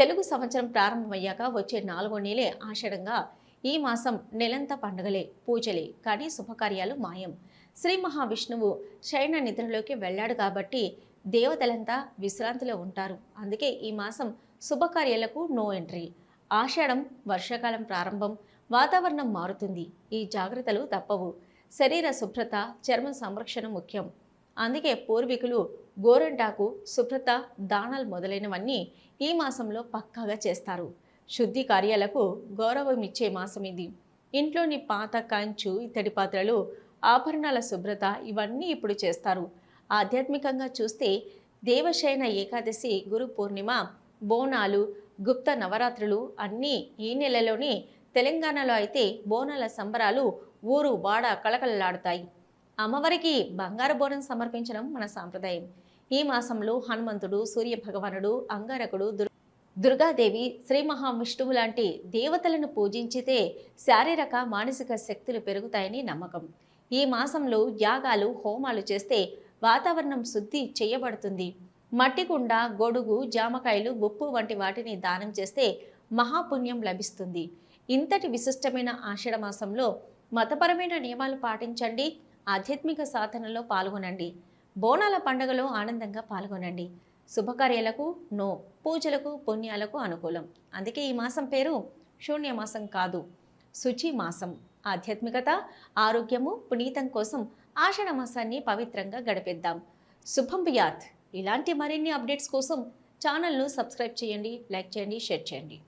తెలుగు సంవత్సరం ప్రారంభమయ్యాక వచ్చే నాలుగో నెలే ఆషాఢంగా ఈ మాసం నెలంతా పండగలే పూజలే. కానీ శుభకార్యాలు మాయం. శ్రీ మహావిష్ణువు శయన నిద్రలోకి వెళ్ళాడు కాబట్టి దేవతలంతా విశ్రాంతిలో ఉంటారు. అందుకే ఈ మాసం శుభకార్యాలకు నో ఎంట్రీ. ఆషాఢం వర్షాకాలం ప్రారంభం వాతావరణం మారుతుంది. ఈ జాగ్రత్తలు తప్పవు. శరీర శుభ్రత చర్మ సంరక్షణ ముఖ్యం. అందుకే పూర్వీకులు గోరంటాకు శుభ్రత దానాలు మొదలైనవన్నీ ఈ మాసంలో పక్కాగా చేస్తారు. శుద్ధి కార్యాలకు గౌరవం ఇచ్చే మాసం ఇది. ఇంట్లోని పాత కంచు ఇత్తడి పాత్రలు ఆభరణాల శుభ్రత ఇవన్నీ ఇప్పుడు చేస్తారు. ఆధ్యాత్మికంగా చూస్తే దేవశయన ఏకాదశి గురు పూర్ణిమ బోనాలు గుప్త నవరాత్రులు అన్నీ ఈ నెలలోనే తెలంగాణలో అయితే బోనాల సంబరాలు ఊరు వాడ కళకళలాడుతాయి. అమ్మవారికి బంగారు బోనం సమర్పించడం మన సాంప్రదాయం. ఈ మాసంలో హనుమంతుడు సూర్య భగవానుడు అంగారకుడు దుర్ దుర్గాదేవి శ్రీ మహావిష్ణువు లాంటి దేవతలను పూజించితే శారీరక మానసిక శక్తులు పెరుగుతాయని నమ్మకం. ఈ మాసంలో యాగాలు హోమాలు చేస్తే వాతావరణం శుద్ధి చేయబడుతుంది. మట్టి కుండ గొడుగు జామకాయలు ఉప్పు వంటి వాటిని దానం చేస్తే మహాపుణ్యం లభిస్తుంది. ఇంతటి విశిష్టమైన ఆషాఢ మాసంలో మతపరమైన నియమాలు పాటించండి. ఆధ్యాత్మిక సాధనలో పాల్గొనండి. బోనాల పండుగలో ఆనందంగా పాల్గొనండి. శుభకార్యాలకు నో పూజలకు పుణ్యాలకు అనుకూలం. అందుకే ఈ మాసం పేరు శూన్య మాసం కాదు శుచి మాసం. ఆధ్యాత్మికత ఆరోగ్యము పునీతం కోసం ఆషాఢ మాసాన్ని పవిత్రంగా గడిపేద్దాం. శుభం బియాత్. ఇలాంటి మరిన్ని అప్డేట్స్ కోసం ఛానల్ను సబ్స్క్రైబ్ చేయండి లైక్ చేయండి షేర్ చేయండి.